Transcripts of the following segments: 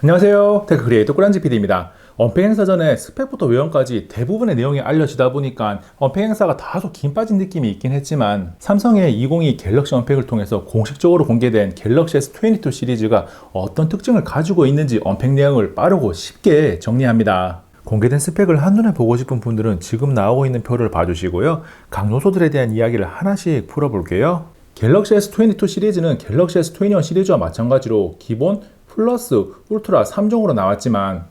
안녕하세요. 테크 크리에이터 꾸란지 PD입니다. 언팩 행사 전에 스펙부터 외형까지 대부분의 내용이 알려지다 보니까 언팩 행사가 다소 긴 빠진 느낌이 있긴 했지만 삼성의 202 갤럭시 언팩을 통해서 공식적으로 공개된 갤럭시 S22 시리즈가 어떤 특징을 가지고 있는지 언팩 내용을 빠르고 쉽게 정리합니다. 공개된 스펙을 한눈에 보고 싶은 분들은 지금 나오고 있는 표를 봐주시고요. 각 요소들에 대한 이야기를 하나씩 풀어볼게요. 갤럭시 S22 시리즈는 갤럭시 S21 시리즈와 마찬가지로 기본, 플러스, 울트라 3종으로 나왔지만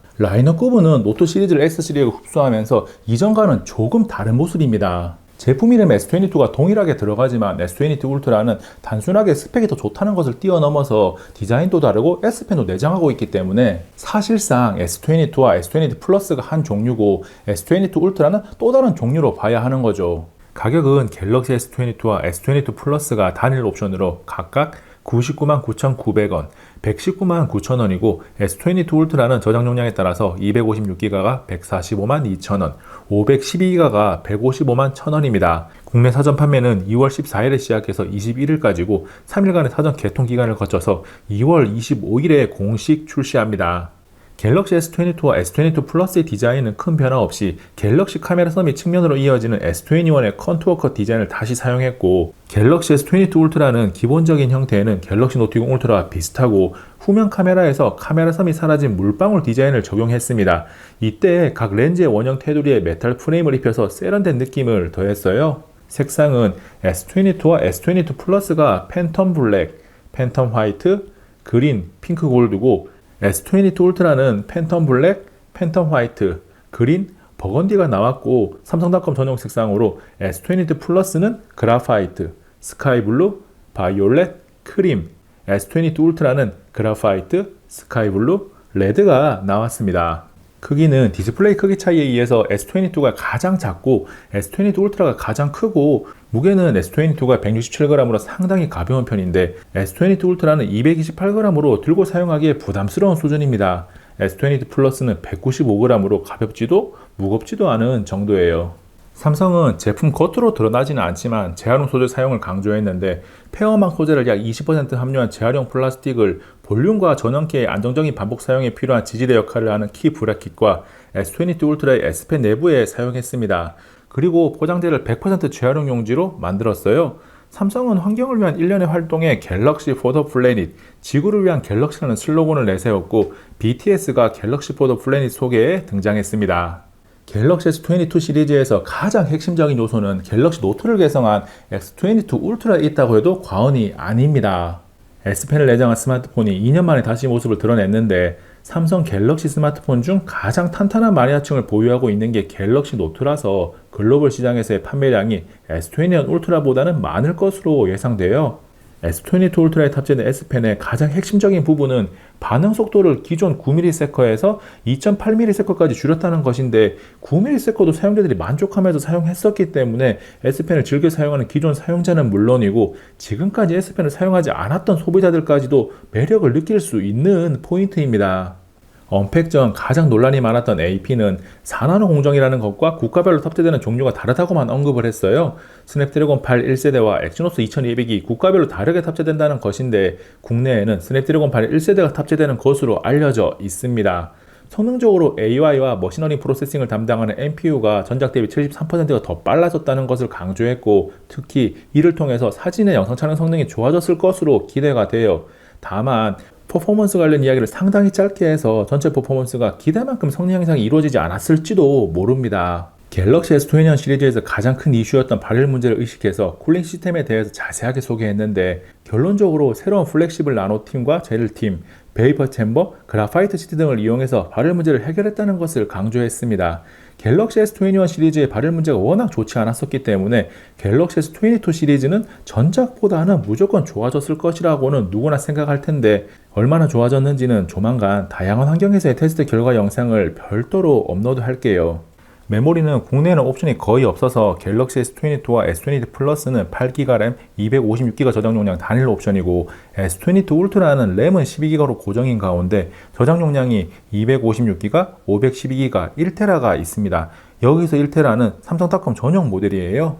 구분은 노트 시리즈를 S3에 흡수하면서 이전과는 조금 다른 모습입니다. 제품 이름 S22가 동일하게 들어가지만 S22 울트라는 단순하게 스펙이 더 좋다는 것을 뛰어넘어서 디자인도 다르고 S펜도 내장하고 있기 때문에 사실상 S22와 S22 플러스가 한 종류고 S22 울트라는 또 다른 종류로 봐야 하는 거죠. 가격은 갤럭시 S22와 S22 플러스가 단일 옵션으로 각각 99만 9,900원, 119만 9천원이고 S22 울트라는 저장 용량에 따라서 256기가가 145만 2천원, 512기가가 155만 1천원입니다. 국내 사전 판매는 2월 14일에 시작해서 21일까지고 3일간의 사전 개통 기간을 거쳐서 2월 25일에 공식 출시합니다. 갤럭시 S22와 S22 플러스의 디자인은 큰 변화 없이 갤럭시 카메라 섬이 측면으로 이어지는 S21의 컨투어 컷 디자인을 다시 사용했고 갤럭시 S22 울트라는 기본적인 형태에는 갤럭시 노트 20 울트라와 비슷하고 후면 카메라에서 카메라 섬이 사라진 물방울 디자인을 적용했습니다. 이때 각 렌즈의 원형 테두리에 메탈 프레임을 입혀서 세련된 느낌을 더했어요. 색상은 S22와 S22 플러스가 팬텀 블랙, 팬텀 화이트, 그린, 핑크 골드고 S22 울트라는 팬텀 블랙, 팬텀 화이트, 그린, 버건디가 나왔고 삼성닷컴 전용 색상으로 S22 플러스는 그라파이트, 스카이 블루, 바이올렛, 크림, S22 울트라는 그라파이트, 스카이 블루, 레드가 나왔습니다. 크기는 디스플레이 크기 차이에 의해서 S22가 가장 작고 S22 울트라가 가장 크고 무게는 S22가 167g으로 상당히 가벼운 편인데 S22 울트라는 228g으로 들고 사용하기에 부담스러운 수준입니다. S22 플러스는 195g으로 가볍지도 무겁지도 않은 정도예요. 삼성은 제품 겉으로 드러나지는 않지만 재활용 소재 사용을 강조했는데 페어망 소재를 약 20% 함유한 재활용 플라스틱을 볼륨과 전원기의 안정적인 반복 사용에 필요한 지지대 역할을 하는 키 브라킷과 S22 울트라의 S펜 내부에 사용했습니다. 그리고 포장재를 100% 재활용 용지로 만들었어요. 삼성은 환경을 위한 일련의 활동에 갤럭시 포더 플래닛, 지구를 위한 갤럭시라는 슬로건을 내세웠고 BTS가 갤럭시 포더 플래닛 소개에 등장했습니다. 갤럭시 S22 시리즈에서 가장 핵심적인 요소는 갤럭시 노트를 개성한 X22 울트라에 있다고 해도 과언이 아닙니다. S펜을 내장한 스마트폰이 2년 만에 다시 모습을 드러냈는데 삼성 갤럭시 스마트폰 중 가장 탄탄한 마니아층을 보유하고 있는 게 갤럭시 노트라서 글로벌 시장에서의 판매량이 S21 울트라보다는 많을 것으로 예상돼요. S22 울트라에 탑재된 S펜의 가장 핵심적인 부분은 반응 속도를 기존 9ms에서 2.8ms까지 줄였다는 것인데 9ms도 사용자들이 만족하면서 사용했었기 때문에 S펜을 즐겨 사용하는 기존 사용자는 물론이고 지금까지 S펜을 사용하지 않았던 소비자들까지도 매력을 느낄 수 있는 포인트입니다. 언팩 전 가장 논란이 많았던 AP는 4나노 공정이라는 것과 국가별로 탑재되는 종류가 다르다고만 언급을 했어요. 스냅드래곤 8 1세대와 엑시노스 2200이 국가별로 다르게 탑재된다는 것인데 국내에는 스냅드래곤 8 1세대가 탑재되는 것으로 알려져 있습니다. 성능적으로 AI와 머신러닝 프로세싱을 담당하는 NPU가 전작 대비 73%가 더 빨라졌다는 것을 강조했고 특히 이를 통해서 사진의 영상 촬영 성능이 좋아졌을 것으로 기대가 돼요. 다만 퍼포먼스 관련 이야기를 상당히 짧게 해서 전체 퍼포먼스가 기대만큼 성능 향상이 이루어지지 않았을지도 모릅니다. 갤럭시 S21 시리즈에서 가장 큰 이슈였던 발열 문제를 의식해서 쿨링 시스템에 대해서 자세하게 소개했는데 결론적으로 새로운 플렉시블 나노 팀과 젤 팀, 베이퍼 챔버, 그라파이트 시트 등을 이용해서 발열 문제를 해결했다는 것을 강조했습니다. 갤럭시 S21 시리즈의 발열 문제가 워낙 좋지 않았었기 때문에 갤럭시 S22 시리즈는 전작보다는 무조건 좋아졌을 것이라고는 누구나 생각할 텐데 얼마나 좋아졌는지는 조만간 다양한 환경에서의 테스트 결과 영상을 별도로 업로드 할게요. 메모리는 국내에는 옵션이 거의 없어서 갤럭시 S22와 S22 플러스는 8GB 램, 256GB 저장 용량 단일 옵션이고 S22 울트라는 램은 12GB로 고정인 가운데 저장 용량이 256GB, 512GB, 1TB가 있습니다. 여기서 1TB는 삼성닷컴 전용 모델이에요.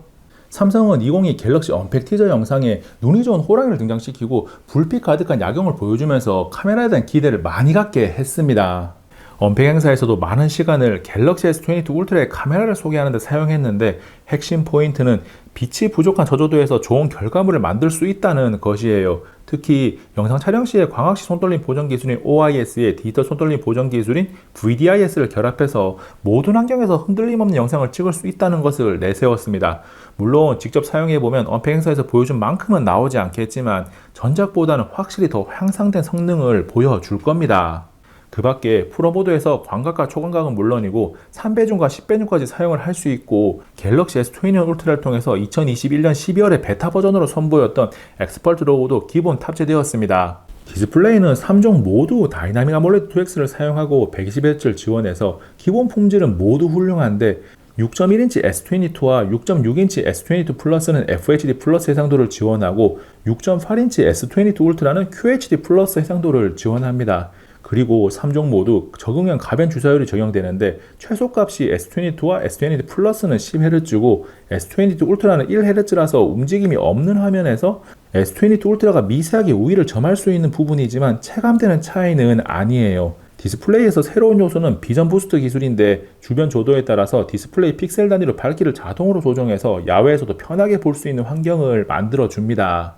삼성은 2022 갤럭시 언팩 티저 영상에 눈이 좋은 호랑이를 등장시키고 불빛 가득한 야경을 보여주면서 카메라에 대한 기대를 많이 갖게 했습니다. 언팩 행사에서도 많은 시간을 갤럭시 S22 울트라의 카메라를 소개하는 데 사용했는데 핵심 포인트는 빛이 부족한 저조도에서 좋은 결과물을 만들 수 있다는 것이에요. 특히 영상 촬영 시에 광학시 손떨림 보정 기술인 OIS에 디지털 손떨림 보정 기술인 VDIS를 결합해서 모든 환경에서 흔들림 없는 영상을 찍을 수 있다는 것을 내세웠습니다. 물론 직접 사용해 보면 언팩 행사에서 보여준 만큼은 나오지 않겠지만 전작보다는 확실히 더 향상된 성능을 보여줄 겁니다. 그 밖에 프로모드에서 광각과 초광각은 물론이고 3배줌과 10배줌까지 사용을 할 수 있고 갤럭시 S22 울트라를 통해서 2021년 12월에 베타 버전으로 선보였던 엑스펄트 로고도 기본 탑재되었습니다. 디스플레이는 3종 모두 다이나믹 아몰레드 2X를 사용하고 120Hz를 지원해서 기본 품질은 모두 훌륭한데 6.1인치 S22와 6.6인치 S22 플러스는 FHD 플러스 해상도를 지원하고 6.8인치 S22 울트라는 QHD 플러스 해상도를 지원합니다. 그리고 3종 모두 적응형 가변 주사율이 적용되는데 최소값이 S22와 S22 플러스는 10Hz고 S22 울트라는 1Hz라서 움직임이 없는 화면에서 S22 울트라가 미세하게 우위를 점할 수 있는 부분이지만 체감되는 차이는 아니에요. 디스플레이에서 새로운 요소는 비전 부스트 기술인데 주변 조도에 따라서 디스플레이 픽셀 단위로 밝기를 자동으로 조정해서 야외에서도 편하게 볼 수 있는 환경을 만들어 줍니다.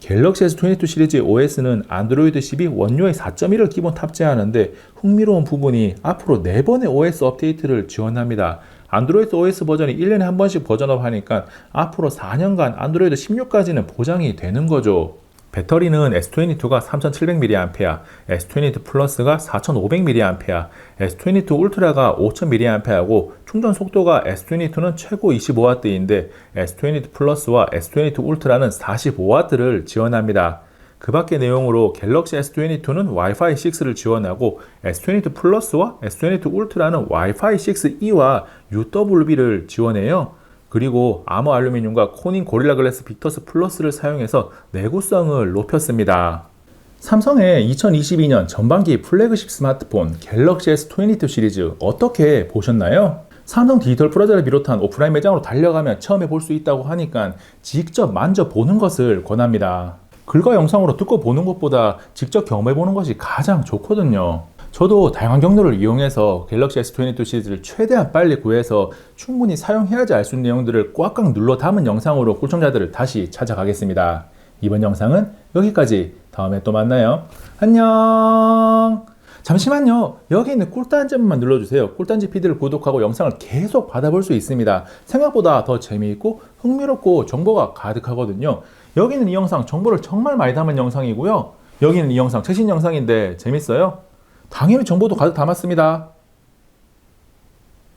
갤럭시 S22 시리즈 OS는 안드로이드 12 원료의 4.1을 기본 탑재하는데 흥미로운 부분이 앞으로 4번의 OS 업데이트를 지원합니다. 안드로이드 OS 버전이 1년에 한 번씩 버전업 하니까 앞으로 4년간 안드로이드 16까지는 보장이 되는 거죠. 배터리는 S22가 3700mAh, S22 플러스가 4500mAh, S22 울트라가 5000mAh고 충전 속도가 S22는 최고 25W인데 S22 플러스와 S22 울트라는 45W를 지원합니다. 그 밖의 내용으로 갤럭시 S22는 와이파이 6를 지원하고 S22 플러스와 S22 울트라는 와이파이 6E와 UWB를 지원해요. 그리고 아머 알루미늄과 코닝 고릴라 글래스 빅터스 플러스를 사용해서 내구성을 높였습니다. 삼성의 2022년 전반기 플래그십 스마트폰 갤럭시 S22 시리즈 어떻게 보셨나요? 삼성 디지털 프라자를 비롯한 오프라인 매장으로 달려가면 처음에 볼수 있다고 하니까 직접 만져보는 것을 권합니다. 글과 영상으로 듣고 보는 것보다 직접 경험해 보는 것이 가장 좋거든요. 저도 다양한 경로를 이용해서 갤럭시 S22 시리즈를 최대한 빨리 구해서 충분히 사용해야지 알 수 있는 내용들을 꽉꽉 눌러 담은 영상으로 꿀청자들을 다시 찾아가겠습니다. 이번 영상은 여기까지. 다음에 또 만나요. 안녕! 잠시만요. 여기 있는 꿀단지만 눌러주세요. 꿀단지 피드를 구독하고 영상을 계속 받아볼 수 있습니다. 생각보다 더 재미있고 흥미롭고 정보가 가득하거든요. 여기는 이 영상 정보를 정말 많이 담은 영상이고요. 여기는 이 영상 최신 영상인데 재밌어요? 당연히 정보도 가득 담았습니다.